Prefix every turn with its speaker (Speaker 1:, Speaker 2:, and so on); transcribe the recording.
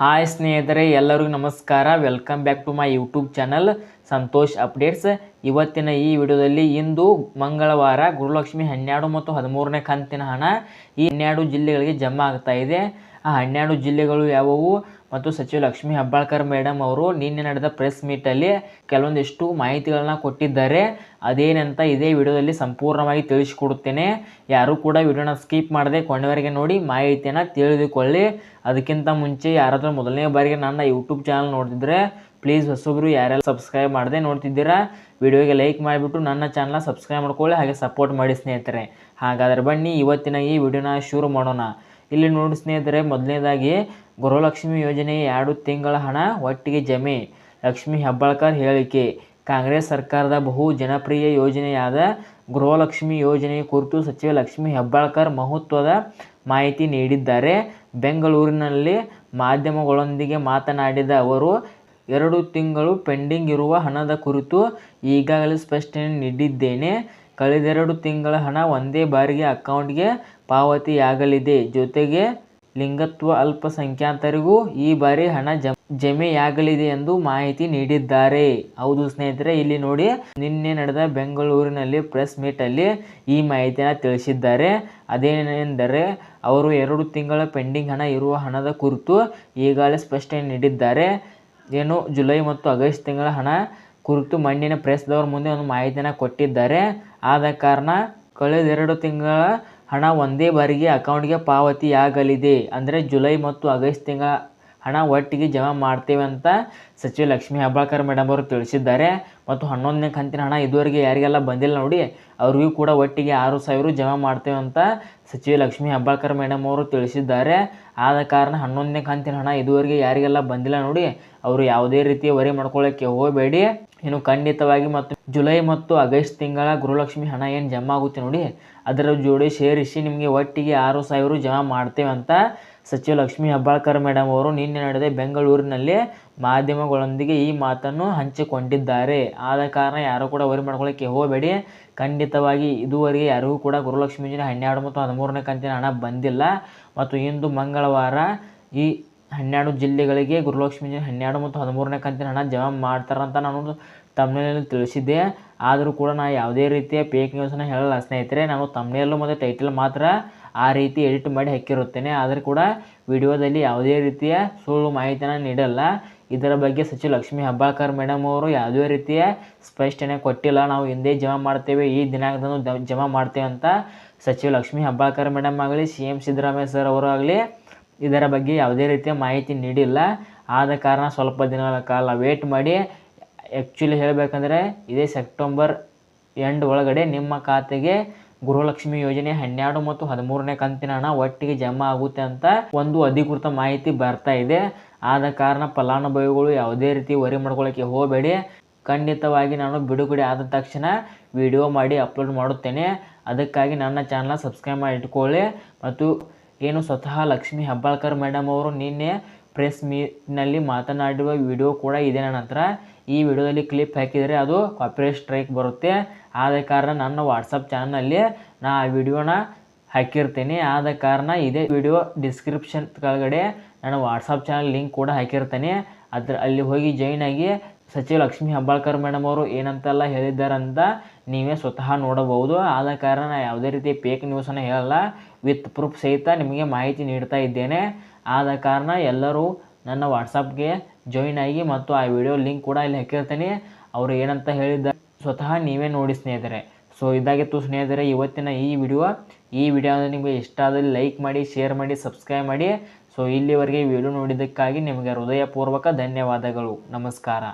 Speaker 1: Hi ಸ್ನೇಹಿತರೆ, ಎಲ್ಲರಿಗೂ ನಮಸ್ಕಾರ. Welcome back to my YouTube channel Santosh updates ಇವತ್ತಿನ ಈ ವಿಡಿಯೋದಲ್ಲಿ ಇಂದು ಮಂಗಳವಾರ ಗುರುಲಕ್ಷ್ಮಿ ಹನ್ನೆರಡು ಮತ್ತು ಹದಿಮೂರನೇ ಕಂತಿನ ಹಣ ಈ ಹನ್ನೆರಡು ಜಿಲ್ಲೆಗಳಿಗೆ ಜಮಾ ಆಗ್ತಾ ಇದೆ. ಆ ಹನ್ನೆರಡು ಜಿಲ್ಲೆಗಳು ಯಾವುವು? ಮತ್ತು ಸಚಿವ ಲಕ್ಷ್ಮೀ ಹೆಬ್ಬಾಳ್ಕರ್ ಮೇಡಮ್ ಅವರು ನಿನ್ನೆ ನಡೆದ ಪ್ರೆಸ್ ಮೀಟಲ್ಲಿ ಕೆಲವೊಂದಿಷ್ಟು ಮಾಹಿತಿಗಳನ್ನ ಕೊಟ್ಟಿದ್ದಾರೆ. ಅದೇನಂತ ಇದೇ ವಿಡಿಯೋದಲ್ಲಿ ಸಂಪೂರ್ಣವಾಗಿ ತಿಳಿಸಿಕೊಡುತ್ತೇನೆ. ಯಾರೂ ಕೂಡ ವಿಡಿಯೋನ ಸ್ಕಿಪ್ ಮಾಡದೆ ಕೊನೆವರೆಗೆ ನೋಡಿ ಮಾಹಿತಿಯನ್ನು ತಿಳಿದುಕೊಳ್ಳಿ. ಅದಕ್ಕಿಂತ ಮುಂಚೆ ಯಾರಾದರೂ ಮೊದಲನೇ ಬಾರಿಗೆ ನನ್ನ ಯೂಟ್ಯೂಬ್ ಚಾನಲ್ ನೋಡ್ತಿದ್ರೆ ಪ್ಲೀಸ್ ಹೊಸೊಬ್ಬರು ಯಾರೆಲ್ಲ ಸಬ್ಸ್ಕ್ರೈಬ್ ಮಾಡದೆ ನೋಡ್ತಿದ್ದೀರಾ, ವಿಡಿಯೋಗೆ ಲೈಕ್ ಮಾಡಿಬಿಟ್ಟು ನನ್ನ ಚಾನಲ್ನ ಸಬ್ಸ್ಕ್ರೈಬ್ ಮಾಡ್ಕೊಳ್ಳಿ ಹಾಗೆ ಸಪೋರ್ಟ್ ಮಾಡಿ ಸ್ನೇಹಿತರೆ. ಹಾಗಾದರೆ ಬನ್ನಿ ಇವತ್ತಿನ ಈ ವಿಡಿಯೋನ ಶುರು ಮಾಡೋಣ. ಇಲ್ಲಿ ನೋಡಿ ಸ್ನೇಹಿತರೆ, ಮೊದಲನೇದಾಗಿ ಗೃಹಲಕ್ಷ್ಮಿ ಯೋಜನೆ ಎರಡು ತಿಂಗಳ ಹಣ ಒಟ್ಟಿಗೆ ಜಮೆ. ಲಕ್ಷ್ಮಿ ಹೆಬ್ಬಾಳ್ಕರ್ ಹೇಳಿಕೆ, ಕಾಂಗ್ರೆಸ್ ಸರ್ಕಾರದ ಬಹು ಜನಪ್ರಿಯ ಯೋಜನೆಯಾದ ಗೃಹಲಕ್ಷ್ಮಿ ಯೋಜನೆ ಕುರಿತು ಸಚಿವ ಲಕ್ಷ್ಮಿ ಹೆಬ್ಬಾಳ್ಕರ್ ಮಹತ್ವದ ಮಾಹಿತಿ ನೀಡಿದ್ದಾರೆ. ಬೆಂಗಳೂರಿನಲ್ಲಿ ಮಾಧ್ಯಮಗಳೊಂದಿಗೆ ಮಾತನಾಡಿದ ಅವರು, ಎರಡು ತಿಂಗಳು ಪೆಂಡಿಂಗ್ ಇರುವ ಹಣದ ಕುರಿತು ಈಗಾಗಲೇ ಸ್ಪಷ್ಟನೆ ನೀಡಿದ್ದೇನೆ. ಕಳೆದೆರಡು ತಿಂಗಳ ಹಣ ಒಂದೇ ಬಾರಿಗೆ ಅಕೌಂಟ್ಗೆ ಪಾವತಿಯಾಗಲಿದೆ. ಜೊತೆಗೆ ಲಿಂಗತ್ವ ಅಲ್ಪಸಂಖ್ಯಾತರಿಗೂ ಈ ಬಾರಿ ಹಣ ಜಮ್, ಜಮೆಯಾಗಲಿದೆ ಎಂದು ಮಾಹಿತಿ ನೀಡಿದ್ದಾರೆ. ಹೌದು ಸ್ನೇಹಿತರೆ, ಇಲ್ಲಿ ನೋಡಿ ನಿನ್ನೆ ನಡೆದ ಬೆಂಗಳೂರಿನಲ್ಲಿ ಪ್ರೆಸ್ ಮೀಟಲ್ಲಿ ಈ ಮಾಹಿತಿಯನ್ನು ತಿಳಿಸಿದ್ದಾರೆ. ಅದೇನೆಂದರೆ, ಅವರು ಎರಡು ತಿಂಗಳ ಪೆಂಡಿಂಗ್ ಹಣ ಇರುವ ಹಣದ ಕುರಿತು ಈಗಾಗಲೇ ಸ್ಪಷ್ಟನೆ ನೀಡಿದ್ದಾರೆ. ಏನು, ಜುಲೈ ಮತ್ತು ಆಗಸ್ಟ್ ತಿಂಗಳ ಹಣ ಕುರಿತು ಮಣ್ಣಿನ ಪ್ರೆಸ್ದವ್ರ ಮುಂದೆ ಒಂದು ಮಾಹಿತಿಯನ್ನು ಕೊಟ್ಟಿದ್ದಾರೆ. ಆದ ಕಾರಣ ಕಳೆದೆರಡು ತಿಂಗಳ ಹಣ ಒಂದೇ ಬಾರಿಗೆ ಅಕೌಂಟ್ಗೆ ಪಾವತಿಯಾಗಲಿದೆ ಅಂದರೆ ಜುಲೈ ಮತ್ತು ಆಗಸ್ಟ್ ತಿಂಗಳ ಹಣ ಒಟ್ಟಿಗೆ ಜಮಾ ಮಾಡ್ತೇವೆ ಅಂತ ಸಚಿವ ಲಕ್ಷ್ಮೀ ಹೆಬ್ಬಾಳ್ಕರ್ ಮೇಡಮ್ ಅವರು ತಿಳಿಸಿದ್ದಾರೆ. ಮತ್ತು ಹನ್ನೊಂದನೇ ಕಂತಿನ ಹಣ ಇದುವರೆಗೆ ಯಾರಿಗೆಲ್ಲ ಬಂದಿಲ್ಲ ನೋಡಿ, ಅವ್ರಿಗೂ ಕೂಡ ಒಟ್ಟಿಗೆ ಆರು ಸಾವಿರ ಜಮಾ ಮಾಡ್ತೇವೆ ಅಂತ ಸಚಿವ ಲಕ್ಷ್ಮೀ ಹೆಬ್ಬಾಳ್ಕರ್ ಮೇಡಮ್ ಅವರು ತಿಳಿಸಿದ್ದಾರೆ. ಆದ ಕಾರಣ ಹನ್ನೊಂದನೇ ಕಂತಿನ ಹಣ ಇದುವರೆಗೆ ಯಾರಿಗೆಲ್ಲ ಬಂದಿಲ್ಲ ನೋಡಿ, ಅವರು ಯಾವುದೇ ರೀತಿಯ ವರಿ ಮಾಡ್ಕೊಳ್ಳೋಕ್ಕೆ ಹೋಗಬೇಡಿ. ಇನ್ನು ಖಂಡಿತವಾಗಿ ಮತ್ತು ಜುಲೈ ಮತ್ತು ಆಗಸ್ಟ್ ತಿಂಗಳ ಗೃಹಲಕ್ಷ್ಮಿ ಹಣ ಏನು ಜಮಾ ಆಗುತ್ತೆ ನೋಡಿ, ಅದರ ಜೋಡಿ ಸೇರಿಸಿ ನಿಮಗೆ ಒಟ್ಟಿಗೆ ಆರು ಸಾವಿರ ಜಮಾ ಮಾಡ್ತೇವೆ ಅಂತ ಸಚಿವ ಲಕ್ಷ್ಮಿ ಹೆಬ್ಬಾಳ್ಕರ್ ಮೇಡಮ್ ಅವರು ನಿನ್ನೆ ನಡೆದ ಬೆಂಗಳೂರಿನಲ್ಲಿ ಮಾಧ್ಯಮಗಳೊಂದಿಗೆ ಈ ಮಾತನ್ನು ಹಂಚಿಕೊಂಡಿದ್ದಾರೆ. ಆದ ಕಾರಣ ಯಾರು ಕೂಡ ವರಿ ಮಾಡ್ಕೊಳ್ಳೋಕ್ಕೆ ಹೋಗಬೇಡಿ. ಖಂಡಿತವಾಗಿ ಇದುವರೆಗೆ ಯಾರಿಗೂ ಕೂಡ ಗುರುಲಕ್ಷ್ಮೀಜಿನ ಹನ್ನೆರಡು ಮತ್ತು ಹದಿಮೂರನೇ ಕಂತಿನ ಹಣ ಬಂದಿಲ್ಲ. ಮತ್ತು ಇಂದು ಮಂಗಳವಾರ ಈ ಹನ್ನೆರಡು ಜಿಲ್ಲೆಗಳಿಗೆ ಗೃಹಲಕ್ಷ್ಮಿ ಹನ್ನೆರಡು ಮತ್ತು ಹದಿಮೂರನೇ ಕಂತಿನ ಹಣ ಜಮಾ ಮಾಡ್ತಾರಂತ ನಾನು ತಮ್ಮನೇಲಿ ತಿಳಿಸಿದ್ದೆ. ಆದರೂ ಕೂಡ ನಾನು ಯಾವುದೇ ರೀತಿಯ ಪೇಕ್ ನ್ಯೂಸನ್ನು ಹೇಳಲ್ಲ ಸ್ನೇಹಿತರೆ. ನಾನು ತಮ್ಮನೇಲು ಮತ್ತು ಟೈಟಲ್ ಮಾತ್ರ ಆ ರೀತಿ ಎಡಿಟ್ ಮಾಡಿ ಹಾಕಿರುತ್ತೇನೆ. ಆದರೂ ಕೂಡ ವಿಡಿಯೋದಲ್ಲಿ ಯಾವುದೇ ರೀತಿಯ ಸುಳ್ಳು ಮಾಹಿತಿಯನ್ನು ನೀಡಲ್ಲ. ಇದರ ಬಗ್ಗೆ ಸಚಿವ ಲಕ್ಷ್ಮೀ ಹೆಬ್ಬಾಳ್ಕರ್ ಮೇಡಮ್ ಅವರು ಯಾವುದೇ ರೀತಿಯ ಸ್ಪಷ್ಟನೆ ಕೊಟ್ಟಿಲ್ಲ. ನಾವು ಹಿಂದೆ ಜಮಾ ಮಾಡ್ತೇವೆ, ಈ ದಿನಾಂಕದಂದು ಜಮಾ ಮಾಡ್ತೇವೆ ಅಂತ ಸಚಿವ ಲಕ್ಷ್ಮೀ ಹೆಬ್ಬಾಳ್ಕರ್ ಮೇಡಮ್ ಆಗಲಿ, ಸಿ ಎಂ ಸಿದ್ದರಾಮಯ್ಯ ಸರ್ ಅವರು ಆಗಲಿ ಇದರ ಬಗ್ಗೆ ಯಾವುದೇ ರೀತಿಯ ಮಾಹಿತಿ ನೀಡಿಲ್ಲ. ಆದ ಕಾರಣ ಸ್ವಲ್ಪ ದಿನಗಳ ಕಾಲ ವೇಟ್ ಮಾಡಿ. ಆ್ಯಕ್ಚುಲಿ ಹೇಳಬೇಕಂದ್ರೆ ಇದೇ ಸೆಪ್ಟೆಂಬರ್ ಎಂಡ್ ಒಳಗಡೆ ನಿಮ್ಮ ಖಾತೆಗೆ ಗೃಹಲಕ್ಷ್ಮಿ ಯೋಜನೆ ಹನ್ನೆರಡು ಮತ್ತು ಹದಿಮೂರನೇ ಕಂತಿನ ಹಣ ಒಟ್ಟಿಗೆ ಜಮಾ ಆಗುತ್ತೆ ಅಂತ ಒಂದು ಅಧಿಕೃತ ಮಾಹಿತಿ ಬರ್ತಾ ಇದೆ. ಆದ ಕಾರಣ ಫಲಾನುಭವಿಗಳು ಯಾವುದೇ ರೀತಿ ವರಿ ಮಾಡ್ಕೊಳ್ಳೋಕ್ಕೆ ಹೋಗಬೇಡಿ. ಖಂಡಿತವಾಗಿ ನಾನು ಬಿಡುಗಡೆ ಆದ ತಕ್ಷಣ ವಿಡಿಯೋ ಮಾಡಿ ಅಪ್ಲೋಡ್ ಮಾಡುತ್ತೇನೆ. ಅದಕ್ಕಾಗಿ ನನ್ನ ಚಾನಲ್ ಸಬ್ಸ್ಕ್ರೈಬ್ ಮಾಡಿ ಇಟ್ಕೊಳ್ಳಿ ಮತ್ತು ಏನು ಸ್ವತಃ ಲಕ್ಷ್ಮೀ ಹೆಬ್ಬಾಳ್ಕರ್ ಮೇಡಮ್ ಅವರು ನಿನ್ನೆ ಪ್ರೆಸ್ ಮೀಟ್ನಲ್ಲಿ ಮಾತನಾಡಿರುವ ವಿಡಿಯೋ ಕೂಡ ಇದೆ ನನ್ನ ಹತ್ರ. ಈ ವಿಡಿಯೋದಲ್ಲಿ ಕ್ಲಿಪ್ ಹಾಕಿದರೆ ಅದು ಕಾಪಿರೈಟ್ ಸ್ಟ್ರೈಕ್ ಬರುತ್ತೆ. ಆದ ಕಾರಣ ನನ್ನ ವಾಟ್ಸಪ್ ಚಾನಲ್ನಲ್ಲಿ ನಾ ಆ ವಿಡಿಯೋನ ಹಾಕಿರ್ತೀನಿ. ಆದ ಕಾರಣ ಇದೇ ವಿಡಿಯೋ ಡಿಸ್ಕ್ರಿಪ್ಷನ್ ಕೆಳಗಡೆ ನಾನು ವಾಟ್ಸಪ್ ಚಾನಲ್ ಲಿಂಕ್ ಕೂಡ ಹಾಕಿರ್ತೀನಿ. ಅದ್ರ, ಅಲ್ಲಿ ಹೋಗಿ ಜಾಯ್ನ್ ಆಗಿ ಸಚಿವ ಲಕ್ಷ್ಮೀ ಹೆಬ್ಬಾಳ್ಕರ್ ಮೇಡಮ್ ಅವರು ಏನಂತೆಲ್ಲ ಹೇಳಿದ್ದಾರಂತ ನೀವೇ ಸ್ವತಃ ನೋಡಬಹುದು. ಆದ ಕಾರಣ ಯಾವುದೇ ರೀತಿ ಫೇಕ್ ನ್ಯೂಸನ್ನು ಹೇಳಲ್ಲ. ವಿತ್ ಪ್ರೂಫ್ ಸಹಿತ ನಿಮಗೆ ಮಾಹಿತಿ ನೀಡ್ತಾ ಇದ್ದೇನೆ. ಆದ ಕಾರಣ ಎಲ್ಲರೂ ನನ್ನ ವಾಟ್ಸಪ್ಗೆ ಜಾಯಿನ್ ಆಗಿ ಮತ್ತು ಆ ವಿಡಿಯೋ ಲಿಂಕ್ ಕೂಡ ಇಲ್ಲಿ ಹಾಕಿರ್ತೀನಿ. ಅವರು ಏನಂತ ಹೇಳಿದ್ದಾರೆ ಸ್ವತಃ ನೀವೇ ನೋಡಿ ಸ್ನೇಹಿತರೆ. ಸೊ ಇದಾಗಿತ್ತು ಸ್ನೇಹಿತರೆ, ಇವತ್ತಿನ ಈ ವಿಡಿಯೋ ಈ ವಿಡಿಯೋ ನಿಮಗೆ ಇಷ್ಟ ಆದಲ್ಲಿ ಲೈಕ್ ಮಾಡಿ ಶೇರ್ ಮಾಡಿ ಸಬ್ಸ್ಕ್ರೈಬ್ ಮಾಡಿ. ಸೊ ಇಲ್ಲಿವರೆಗೆ ವಿಡಿಯೋ ನೋಡಿದ್ದಕ್ಕಾಗಿ ನಿಮಗೆ ಹೃದಯಪೂರ್ವಕ ಧನ್ಯವಾದಗಳು. ನಮಸ್ಕಾರ.